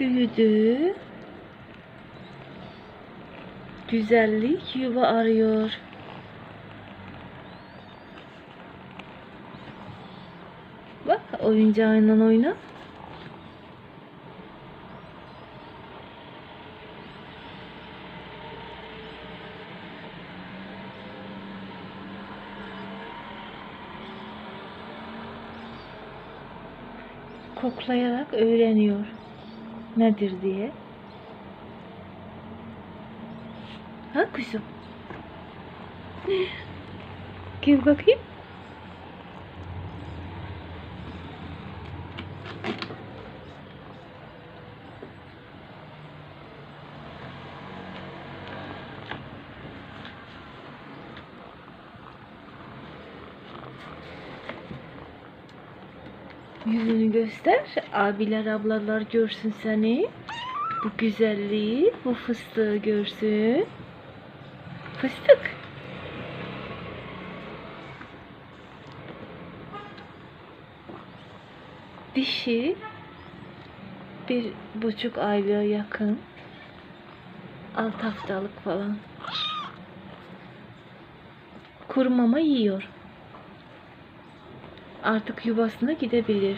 Büyüdü. Güzellik yuva arıyor. Bak oyuncağıyla oyna. Koklayarak öğreniyor nedir diye. Ha kuzum? Gel bakayım. Yüzünü göster. Abiler ablalar görsün seni. Bu güzelliği, bu fıstığı görsün. Fıstık. Dişi bir buçuk aylığa yakın. Alt haftalık falan. Kuru mama yiyor. Artık yuvasına gidebilir.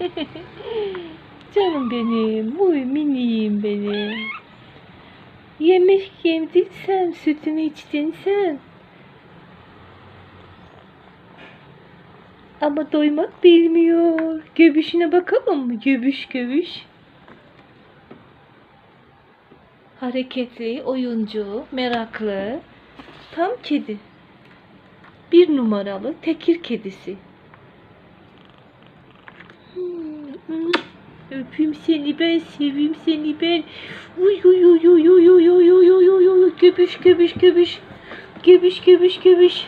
Canım benim, uy miniğim benim. Yemek yemdin sen, sütünü içtin sen. Ama doymak bilmiyor. Göbüşüne bakalım mı? Göbüş göbüş. Hareketli, oyuncu, meraklı. Tam kedi. Bir numaralı tekir kedisi. Hmm, Öpeyim seni ben, seveyim seni ben. Uy uy uy uy uy uy uy uy uy uy göbüş göbüş göbüş. Göbüş göbüş göbüş.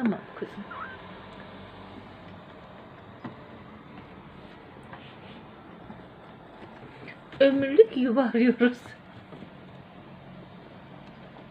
Tamam kızım. Ömürlük yuva.